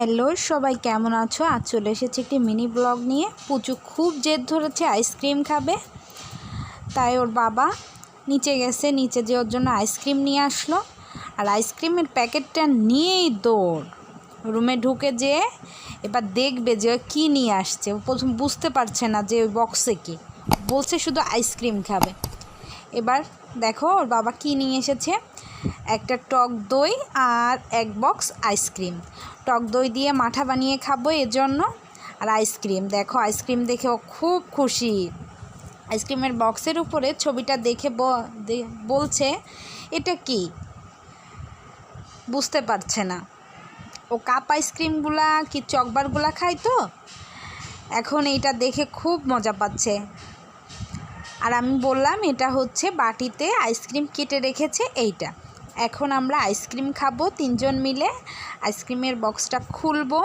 Hello, সবাই কেমন আছো? আজ চলে এসেছি একটি মিনি ব্লগ নিয়ে। পুচু খুব জেদ ধরেছে আইসক্রিম খাবে। তাই ওর বাবা নিচে গেছে, নিচে যে ওর জন্য আইসক্রিম নিয়ে আসলো। আর আইসক্রিমের প্যাকেটটা নিয়েই দৌড়। রুমে ঢুকে যে এবার দেখবে যে কী নিয়ে আসছে। প্রথম বুঝতে পারছে না যে ওই বক্সে কী। বলছে শুধু আইসক্রিম খাবে। এবার দেখো ওর বাবা কী নিয়ে এসেছে? একটা টক দই আর এক বক্স আইসক্রিম। টক দই দিয়ে মাঠা বানিয়ে খাব এর জন্য। আর আইসক্রিম, দেখো আইসক্রিম দেখে ও খুব খুশি। আইসক্রিমের বক্সের উপরে ছবিটা দেখে বলছে, এটা কি? বুঝতে পারছে না। ও কাপ আইসক্রিমগুলা কি চকবারগুলা খায় তো? এখন এইটা দেখে খুব মজা পাচ্ছে। আর আমি বললাম, এটা হচ্ছে বাটিতে আইসক্রিম কেটে রেখেছে এইটা। এখন আমরা আইসক্রিম খাব তিনজন মিলে। আইসক্রিমের বক্সটা খুলবো।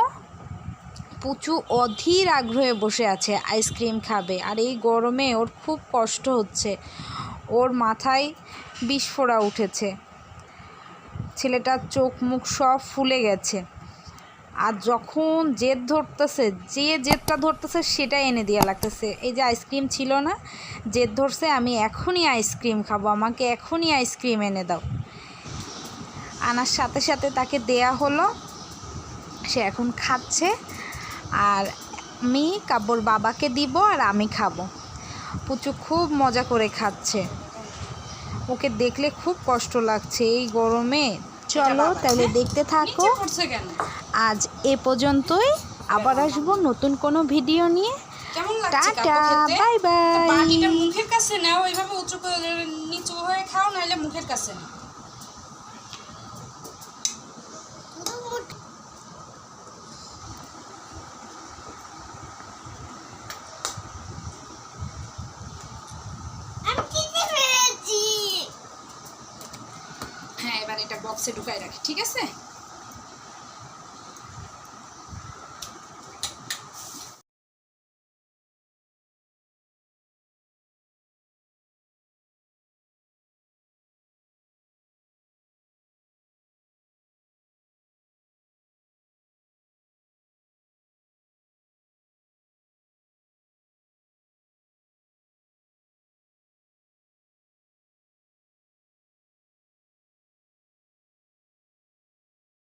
পুচু অধীর আগ্রহে বসে আছে, আইসক্রিম খাবে। আর এই গরমে ওর খুব কষ্ট হচ্ছে। ওর মাথায় বিস্ফোরা উঠেছে। ছেলেটার চোখ মুখ সব ফুলে গেছে। আর যখন জেদ ধরতেছে, যে জেদটা ধরতেছে সেটা এনে দেওয়া লাগতেছে। এই যে আইসক্রিম ছিল না, জেদ ধরছে, আমি এখনই আইসক্রিম খাব, আমাকে এখনই আইসক্রিম এনে দাও। আনার সাথে সাথে তাকে দেয়া হলো, সে এখন খাচ্ছে, আর আমি কাব্বর বাবাকে দিব আর আমি খাব। পুচু খুব মজা করে খাচ্ছে। ওকে দেখলে খুব কষ্ট লাগছে, এই গরমে চলো তাহলে দেখতে থাকো। আজ এ পর্যন্তই। আবার আসব নতুন কোনো ভিডিও নিয়ে। Tata bye bye. মুখের কাছে নাও এইভাবে উঁচু করে নিচু হয়ে খাও নাহলে মুখের কাছে নাও হ্যাঁ এবার এটা বক্সে ঢুকাই রাখি ঠিক আছে?